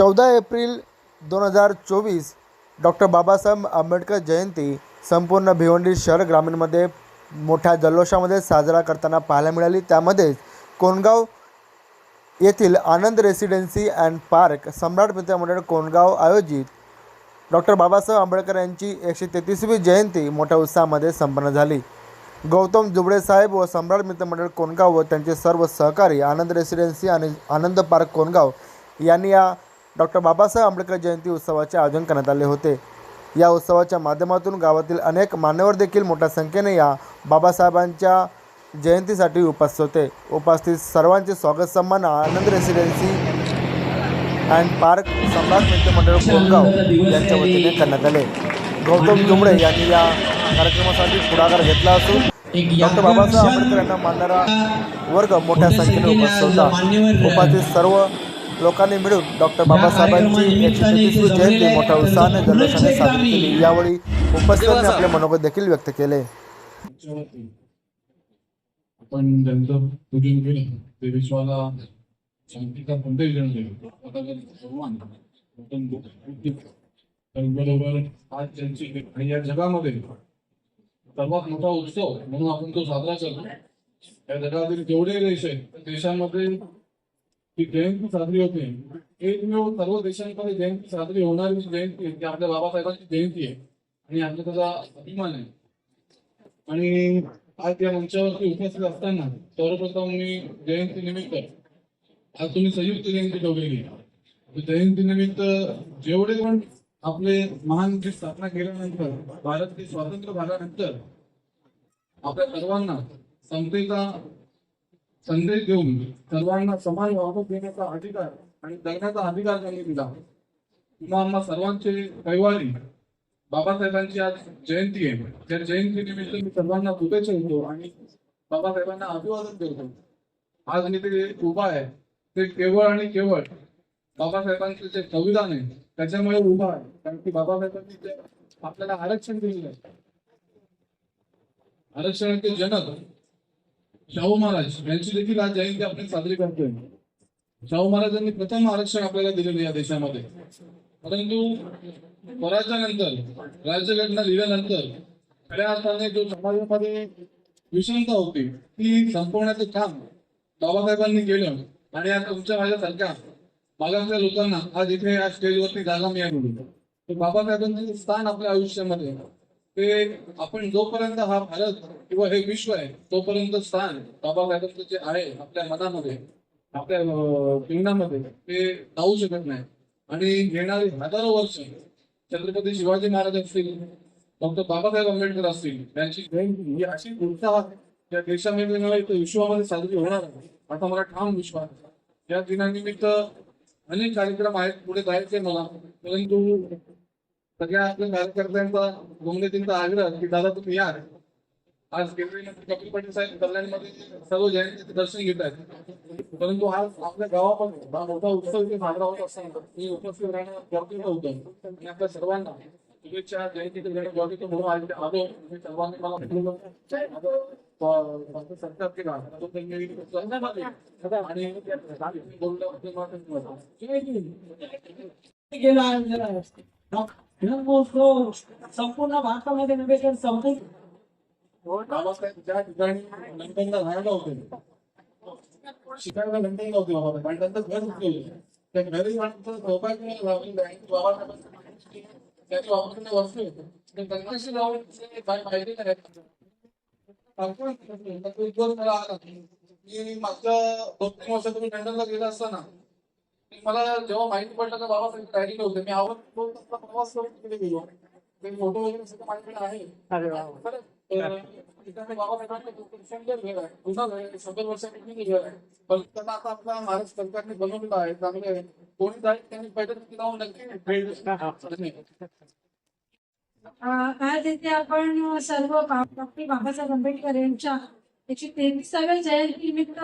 चौदा एप्रिल दोन हजार चोवीस डॉक्टर बाबासाहेब आंबेडकर जयंती संपूर्ण भिवंडी शहर ग्रामीणमध्ये मोठ्या जल्लोषामध्ये साजरा करताना पाहायला मिळाली. त्यामध्येच कोणगाव येथील Anand residency and park Samrat मित्रमंडळ कोणगाव आयोजित डॉक्टर बाबासाहेब आंबेडकर यांची एकशे तेहतीसवी जयंती मोठ्या उत्साहामध्ये संपन्न झाली. गौतम जुबडे साहेब व सम्राट मित्रमंडळ कोणगाव व त्यांचे सर्व सहकारी आनंद रेसिडेन्सी आणि आनंद पार्क कोणगाव यांनी या डॉक्टर बाबासाहेब आंबेडकर जयंती उत्सवाचे आयोजन करण्यात आले होते. या उत्सवाच्या माध्यमातून गावातील अनेक मान्यवर देखील मोठ्या संख्येने या बाबासाहेबांच्या जयंतीसाठी उपस्थित होते. उपस्थित सर्वांचे स्वागत सन्मान Anand residency and park Samrat मित्रमंडळ कोणगाव यांच्या वतीने करण्यात आले. गौतम जुमडे यांनी या कार्यक्रमासाठी पुढाकार घेतला असून डॉक्टर बाबासाहेब आंबेडकर यांना मानणारा वर्ग मोठ्या संख्येने उपस्थित होता. उपस्थित सर्व लोकांनी मिळून डॉक्टर बाबासाहेबांची एकशे तेहतीसवी जयंती मोठ्या उत्साहाने जल्लोषाने साजरी केली. यावेळी उपस्थितांनी आपले मनोगत देखील व्यक्त केले. आपण त्यांचं पूजन केलं. ते विश्वाला शांतीचा आज त्यांची आणि या जगामध्ये सर्वात मोठा उत्सव म्हणून आपण तो साजरा करतो. या जगातील जेवढे देश आहेत देशांमध्ये की जयंती साजरी होते. एकमेव सर्व देशांमध्ये जयंती साजरी होणारी जयंती आहे. ती आपल्या बाबासाहेबांची जयंती आहे. आणि आपला त्याचा अभिमान आहे. आणि आज या मंचावरती उपस्थित असताना सर्वप्रथम मी जयंती निमित्त आज तुम्ही संयुक्त जयंती ठेवलेली जयंती निमित्त जेवढे पण आपले महान जी स्थापना केल्यानंतर भारत स्वातंत्र्य भागानंतर आपल्या सर्वांना समतेचा संदेश देऊन सर्वांना समान वागणूक देण्याचा अधिकार आणि जगण्याचा अधिकार त्यांनी दिला. किंवा आम्हा सर्वांचे रविवारी बाबासाहेबांची आज जयंती आहे. त्या जयंती निमित्त मी सर्वांना शुभेच्छा देतो आणि बाबासाहेबांना अभिवादन करतो. आज मी ते उभा आहे. ते केवळ आणि केवळ बाबासाहेबांचे जे संविधान आहे त्याच्यामुळे उभा आहे. कारण की बाबासाहेबांनी जे आपल्याला आरक्षण दिलेलं आहे. आरक्षणाचे जनक शाहू महाराज यांची देखील आज जयंती आपण साजरी करतोय. शाहू महाराजांनी प्रथम आरक्षण आपल्याला दिलेलं या देशामध्ये. परंतु स्वराज्यानंतर राज्यघटना लिहिल्यानंतर खऱ्या अर्थाने जो समाजामध्ये विषमता होती ती संपवण्याचं काम बाबासाहेबांनी केलं. आणि आता तुमच्या माझ्यासारख्या मागासल्या लोकांना आज इथे या स्टेजवरती जागा मिळाली. तर बाबासाहेबांचं स्थान आपल्या आयुष्यामध्ये ते आपण जोपर्यंत हा भारत किंवा हे विश्व आहे तोपर्यंत स्थान बाबासाहेबांचं जे आहे आपल्या मनामध्ये आपल्या पिंगणामध्ये ते जाऊ शकत नाही. आणि येणारी हजारो वर्ष छत्रपती शिवाजी महाराज असतील डॉक्टर बाबासाहेब आंबेडकर असतील त्यांची जयंती ही अशी उत्साह या देशामध्ये नव्हे तर विश्वामध्ये साजरी होणार आहे. असा मला ठाम विश्वास या दिनानिमित्त अनेक कार्यक्रम आहेत पुढे जायचे मला परंतु सगळ्या आपल्या कार्यकर्त्यांचा गोमनेतींचा आग्रह की दादा तुम्ही या. आज केंद्रीय कपिल पाटील साहेब कल्याणमध्ये सर्व जयंतीचे दर्शन घेत आहेत. परंतु आज आपल्या गावामध्ये मोठा उत्सव इथे साजरा होत असताना मी उपस्थित राहणं गरजेचं होतं आणि आपल्या सर्वांना शुभेच्छा जयंतीचे देणं गरजेचं म्हणून आज आलो. सर्वांनी मला सरकार केला आणि बोलल्याबद्दल गेला. संपूर्ण भारतामध्ये नव्हे तर संपूर्ण बाबासाहेब ज्या ठिकाणी लंडनला राहायला होते. शिकायला लंडनला होते बाबासाहेब आणि त्यांचं घर होते. त्या घरी जाण्याचं सौभाग्य लावलेलं आहे बाबासाहेबांची त्याची वापरलेले वस्तू आहेत त्यांच्याशी जाऊन काय माहिती नाही. सांगतो मला आला मी मागच्या दोन तीन वर्षापूर्वी लंडनला गेला असताना मला जेव्हा माहिती पडलं का बाबासाहेब राहिलेले होते. मी आवड प्रवास करून तिकडे गेलो. ते फोटो वगैरे सगळं माझ्याकडे आहे. शंभर घर पण त्यांना आता आपला महाराष्ट्र सरकारने बनवलेलं आहे. चांगलं आहे. कोणी जाईल त्यांनी जाऊन नक्की आज इथे आपण सर्व डॉक्टर बाबासाहेब आंबेडकर यांच्या एकशे तेहतीसाव्या जयंतीनिमित्त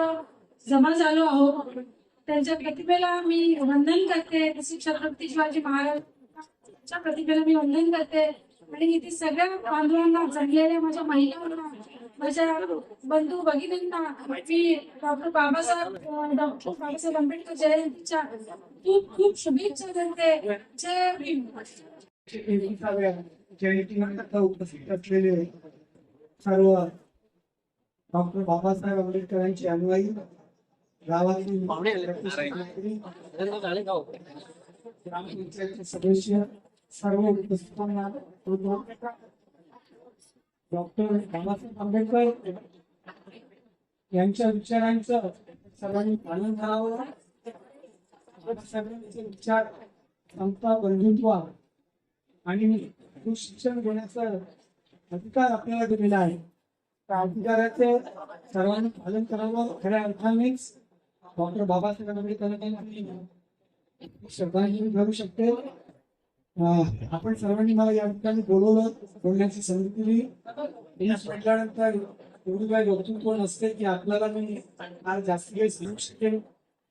जमा झालो आहोत. त्यांच्या प्रतिमेला मी वंदन करते. तसेच छत्रपती शिवाजी महाराजांच्या प्रतिमेला मी वंदन करते. आणि इथे सगळ्या बांधवांना जमलेल्या माझ्या महिलांना माझ्या बंधू भगिनींना मी डॉक्टर बाबासाहेब डॉक्टर बाबासाहेब आंबेडकर जयंतीच्या खूप खूप शुभेच्छा देते. जय भीम. उपस्थित असलेले सर्व डॉक्टर बाबासाहेब आंबेडकरांचे अनुयायी गावातील सदस्य सर्व उपस्थितांना डॉक्टर बाबासाहेब आंबेडकर यांच्या विचारांचं सर्वांनी पालन करावं. सगळ्यांचे विचार समता बंधुत्व आणि शिक्षण घेण्याचा अधिकार आपल्याला दिलेला आहे. त्या अधिकाराचे सर्वांनी पालन करावं. खऱ्या अर्थानेच डॉक्टर बाबासाहेब आंबेडकरांना श्रद्धांजली घालू शकते. आपण सर्वांनी मला या ठिकाणी बोलवलं बोलण्याची संधी दिली. मी म्हटल्यानंतर एवढी काही वक्तृत्व नसते की आपल्याला मी आज जास्त काही सांगू शकेल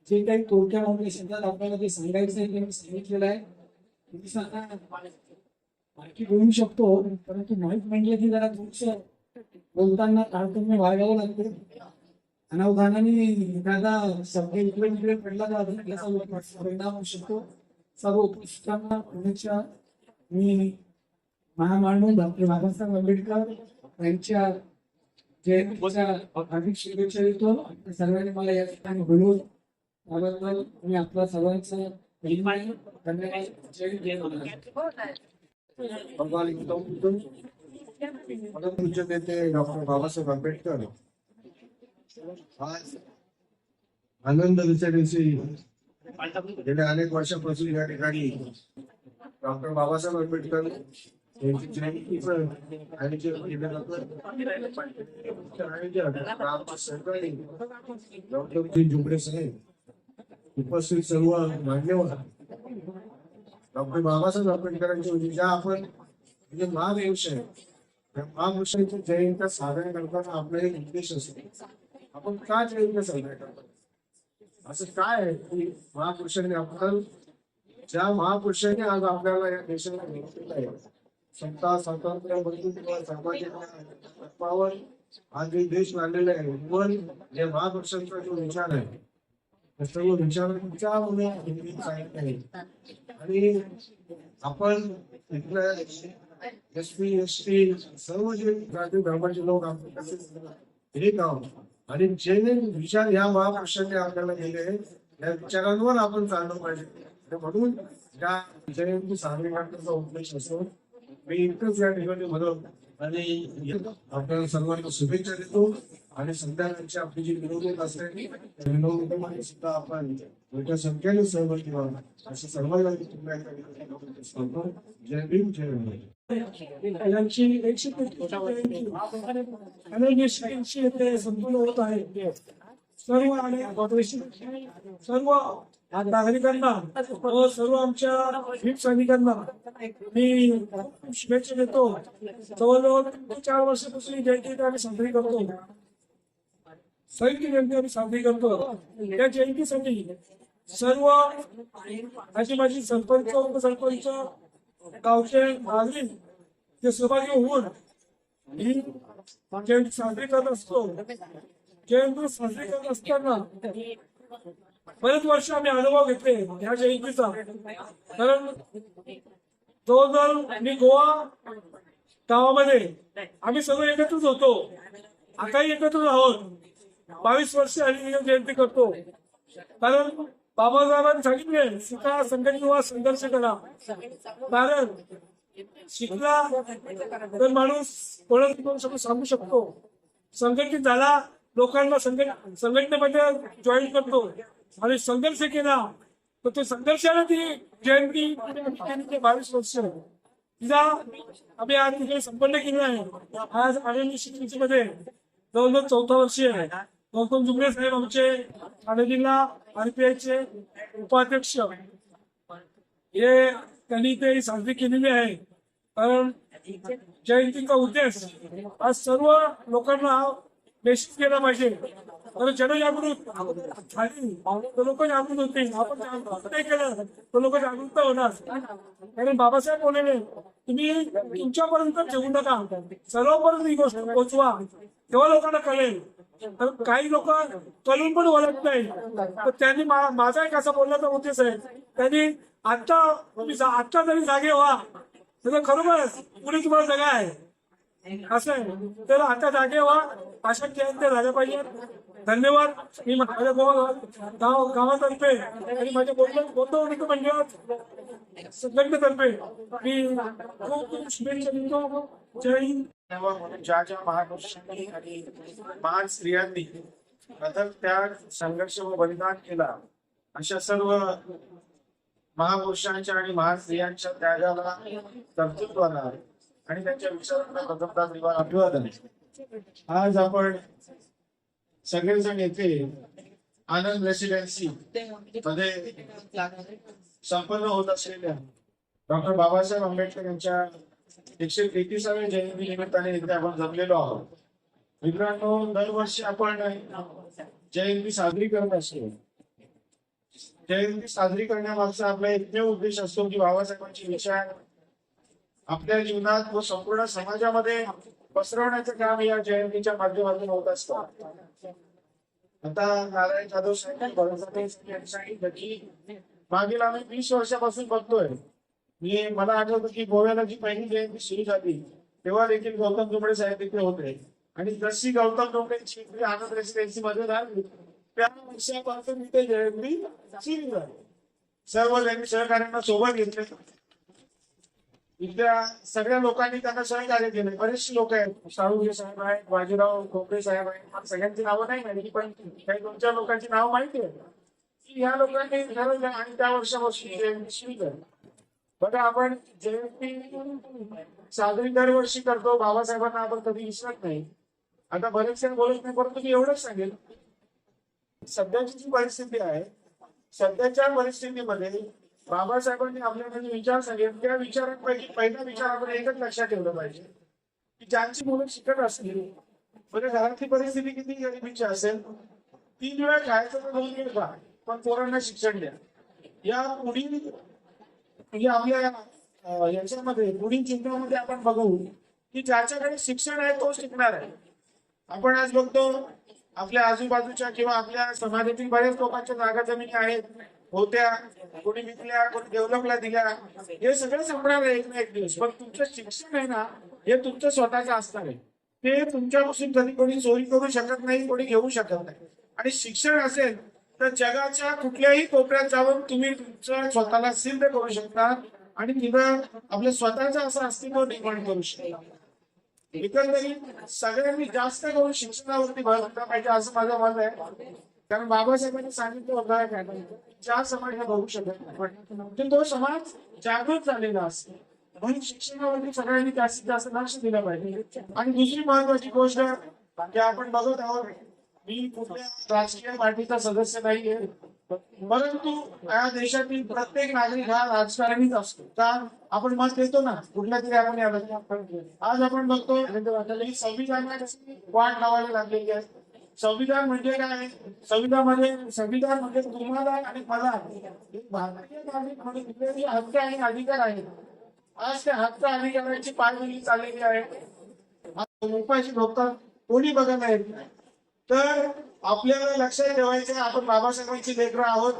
जे काही थोडक्यामध्ये शब्दात आपल्याला जे सांगायचं आहे ते मी सांगितलेलं आहे. तुम्ही सांगा माहिती बोलू शकतो परंतु माहीत म्हणजे की जरा तुमचं बोलताना तारतम्य वागावं लागते. अनावधानाने एखादा शब्द इकडे तिकडे पडला तर अजून त्याचा परिणाम होऊ शकतो. सर्व उपस्थितांना पुण्याच्या मी महामानव डॉक्टर बाबासाहेब आंबेडकर यांच्या जयंतीच्या हार्दिक शुभेच्छा देतो. सर्वांनी मला या ठिकाणी बोलून त्याबद्दल मी आपला सर्वांचा धन्यवाद. भगवान गौतम पूज्य नेते डॉक्टर बाबासाहेब आंबेडकर. आज आनंद दिवशी. गेल्या अनेक वर्षापासून या ठिकाणी डॉक्टर बाबासाहेब आंबेडकर यांची जयंती आयोजन केलं जातं आयोजन डॉक्टर जुबडे साहेब उपस्थित सर्व मान्यवर. डॉक्टर बाबासाहेब आंबेडकरांच्या म्हणजे ज्या आपण म्हणजे महाविषय आहे त्या महावृक्षांच्या जयंत्या साधन करताना आपला एक उद्देश असतो. आपण का जयंत्या साजरा करतो असं काय आहे की महापुरुषांनी आपण ज्या महापुरुषांनी आज आपल्याला या देशाला घेतलेलं आहे समता स्वातंत्र्य बंधुत्व सामाजिक तत्वावर आज देश मांडलेला आहे पण जे महापुरुषांचा जो विचार आहे त्या सर्व विचारांच्या मुळे हिंदी आहे. आणि आपण इथल्या एस पी एस टी सर्व जे जाती धर्माचे लोक आपण तसेच एक आणि जे विचार या महापुरुषांनी आपल्याला केले या विचारांवर आपण चाललं पाहिजे. म्हणून या जयंती साजरी करण्याचा उद्देश मी इतकंच या ठिकाणी म्हणत आणि आपल्याला सर्वांना शुभेच्छा देतो आणि संध्याकाळची आपली जी मिरवणूक असते त्या मिरवणुकीमध्ये सुद्धा आपण मोठ्या संख्येने सहभागी व्हावा असं सर्वांना मी पुन्हा जय भीम जय भीम संपूर्ण होत आहे सर्व आणि सर्व नागरिकांना व सर्व आमच्या भीम सैनिकांना मी खूप शुभेच्छा देतो. जवळजवळ चार वर्षापासून जयंती आम्ही साजरी करतो. सैनिक जयंती आम्ही साजरी करतो. त्या जयंतीसाठी सर्व माझी माझी सरपंच उपसरपंच गावचे नागरिक ते सहभागी होऊन ही जयंती साजरी करत असतो. जयंती साजरी करत असताना बरेच वर्ष आम्ही अनुभव घेतले ह्या जयंतीचा कारण जवळजवळ मी गोवा गावामध्ये आम्ही सगळे एकत्रच होतो. आताही एकत्रच आहोत. बावीस वर्ष आम्ही जयंती करतो. कारण बाबासाहेबांनी सांगितले शिका संघटित व्हा संघर्ष करा. कारण शिकला तर माणूस कोणाला सांगू शकतो. संघटित झाला लोकांना संघटनेमध्ये जॉईन करतो. आणि संघर्ष केला. तर ते संघर्षाला ती जयंती ते बावीस वर्ष. तिचा आम्ही आज तिथे संपन्न केली आहे. आज आनंद शिक्षणामध्ये जवळजवळ चौथा वर्ष आहे. गौतम जुमरे साहेब आमचे ठाणे जिल्हा आरपीआयचे उपाध्यक्ष. हे त्यांनी ते साजरी केलेली आहे. कारण जयंतीचा उद्देश आज सर्व लोकांना मेसेज केला पाहिजे. तर जनजागृत जागृत. लोक जागृत होतील आपण जागृत. नाही केलं. तर लोक जागृत होणार. कारण बाबासाहेब बोलले तुम्ही तुमच्यापर्यंत ठेवू नका. सर्वपर्यंत ही गोष्ट पोचवा. तेव्हा लोकांना कळेल. तर काही लोक कळून पण ओळखत नाही तर त्यांनी माझा एक असा तर होतेच आहे. त्यांनी आत्ता तुम्ही आत्ता जरी जागे व्हा. तर खरोखरच पुढे तुम्हाला जगा आहे. असं आहे. तर आता जागे व्हा. अशा जयंत्या झाल्या पाहिजेत. धन्यवाद. मी माझ्या गाव गावातर्फे आणि माझ्या बोलतो बोलतो मंडळात संघटनेतर्फे मी खूप खूप शुभेच्छा देतो. जय हिंद. ज्या ज्या महापुरुषांनी आणि महान स्त्रियांनी प्रथम त्याग संघर्ष व बलिदान केला अशा सर्व महापुरुषांच्या आणि महान स्त्रियांच्या त्यागाला कर्तृत्वाला आणि त्यांच्या विचारांना प्रथमता अभिवादन. आज आपण सगळेजण येथे आनंद रेसिडेन्सी मध्ये संपन्न होत असलेल्या डॉक्टर बाबासाहेब आंबेडकर यांच्या एकशे तेहतीसाव्या जयंती निमित्ताने इथे आपण जमलेलो आहोत. मित्रांनो दरवर्षी आपण जयंती साजरी करत असतो. जयंती साजरी करण्यामागचा आपला एकमेव उद्देश असतो की बाबासाहेबांचे विचार आपल्या जीवनात व संपूर्ण समाजामध्ये पसरवण्याचं काम या जयंतीच्या माध्यमातून होत असतं. आता नारायण जाधव साहेब सांगितलं की मागील आम्ही वीस वर्षापासून बघतोय. मी मला आठवतं की गोव्याला जी पहिली जयंती सुरू झाली तेव्हा देखील गौतम डोंबळे साहेब तिथे होते. आणि जशी गौतम डोंबळेची आनंद रेसिडेन्सी मध्ये झाली त्या वर्षापासून तिथे जयंती सुरू झाली. सर्व त्यांनी सहकार्यांना सोबत घेतले. इथल्या सगळ्या लोकांनी त्यांना सहकार्य केले. बरेचसे लोक आहेत. साळुंगे साहेब आहेत बाजीराव खोपरे साहेब आहेत. सगळ्यांची नावं नाही माहिती पण काही दोन चार लोकांची नावं माहिती आहेत. की ह्या लोकांनी ठरवलं आणि त्या वर्षापासून जयंती सुरू झाली बघा आपण जयंती साजरी दरवर्षी करतो. बाबासाहेबांना आपण कधी विसरत नाही. आता बरेच जण बोलत नाही परंतु मी एवढंच सांगेल सध्याची जी परिस्थिती आहे सध्याच्या परिस्थितीमध्ये बाबासाहेबांनी आपल्याला जे विचार सांगेल त्या विचारांपैकी पहिला विचार आपण एकच लक्षात ठेवलं पाहिजे. की ज्यांची मुलं शिकत असतील म्हणजे घरातली परिस्थिती किती गरिबीची असेल तीन वेळा खायचं तर दोन वेळ खा पण पोरांना शिक्षण द्या. या पुढील म्हणजे आपल्या याच्यामध्ये पुढील चिंतामध्ये आपण बघू की ज्याच्याकडे शिक्षण आहे तो शिकणार आहे. आपण आज बघतो आपल्या आजूबाजूच्या किंवा आपल्या समाजातील बऱ्याच लोकांच्या जागा जमिनी आहेत. होत्या कोणी विकल्या कोणी डेव्हलपला दिल्या हे सगळं संपणार आहे एक ना एक दिवस. पण तुमचं शिक्षण आहे ना हे तुमचं स्वतःचं असणार आहे. ते तुमच्यापासून कधी कोणी चोरी करू शकत नाही कोणी घेऊ शकत नाही. आणि शिक्षण असेल तर जगाच्या कुठल्याही कोपऱ्यात जाऊन तुम्ही तुमचं स्वतःला सिद्ध करू शकता आणि तिथं आपलं स्वतःचं असं अस्तित्व निर्माण करू शकता. एकंदरीत सगळ्यांनी जास्त करून शिक्षणावरती भर दिला पाहिजे असं माझं मत आहे. कारण बाबासाहेबांनी सांगितलं होतं काय ज्या समाज ह्या बघू शकत नाही. तो समाज जागृत झालेला असतो. म्हणून शिक्षणामध्ये सगळ्यांनी जास्तीत जास्त लक्ष दिलं पाहिजे. आणि दुसरी महत्वाची गोष्ट की आपण बघत आहोत मी कुठल्या राजकीय पार्टीचा सदस्य नाहीये परंतु या देशातील प्रत्येक नागरिक हा राजकारणीच असतो. का आपण मत देतो ना कुठल्या तरी आपण याला आज आपण बघतो संविधानाची वाट लावायला लागलेली आहे. संविधान म्हणजे काय? संविधान म्हणजे संविधान म्हणजे तुम्हाला आणि मला. भारतीय नागरिक म्हणून दिलेली हक्क आणि अधिकार आहेत. आज त्या हक्क अधिकाराची पायमल्ली चाललेली आहे. आज उपाशी कोणी बघत येत नाही तर आपल्याला लक्षात ठेवायचं आपण बाबासाहेबांची लेकरं आहोत.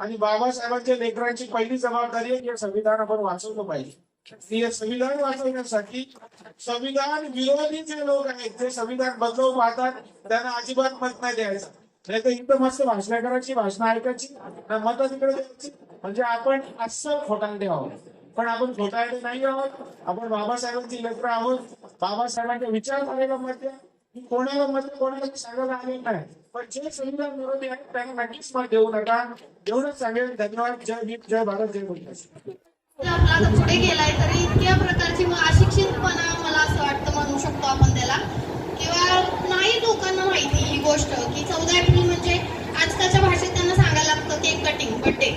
आणि बाबासाहेबांच्या लेकरांची पहिली जबाबदारी आहे की संविधान आपण वाचवलं पाहिजे. संविधान वाचवण्यासाठी संविधान विरोधी जे लोक आहेत जे संविधान बदलवू पाहतात त्यांना अजिबात मत नाही द्यायचं. नाही तर इथं मस्त भाषण करायची भाषण ऐकायची मत तिकडे द्यायची. म्हणजे आपण असं खोटांडे आहोत. पण आपण खोटांडे नाही आहोत. आपण बाबासाहेबांची लेकर आहोत. बाबासाहेबांच्या विचारधारेला मत द्या. कोणाला मत कोणाला सांगायला आले नाही. पण जे संविधान विरोधी आहेत त्यांना नक्कीच मत देऊ नका. एवढंच सांगेल धन्यवाद. जय भीम. जय भारत. जय मोदी आपला आता पुढे गेलाय तरी इतक्या प्रकारची मग अशिक्षितपणा मला असं वाटतं म्हणू शकतो आपण त्याला. किंवा नाही लोकांना माहिती ही गोष्ट की चौदा एप्रिल म्हणजे आजकालच्या भाषेत त्यांना सांगायला लागतं केक कटिंग बड्डे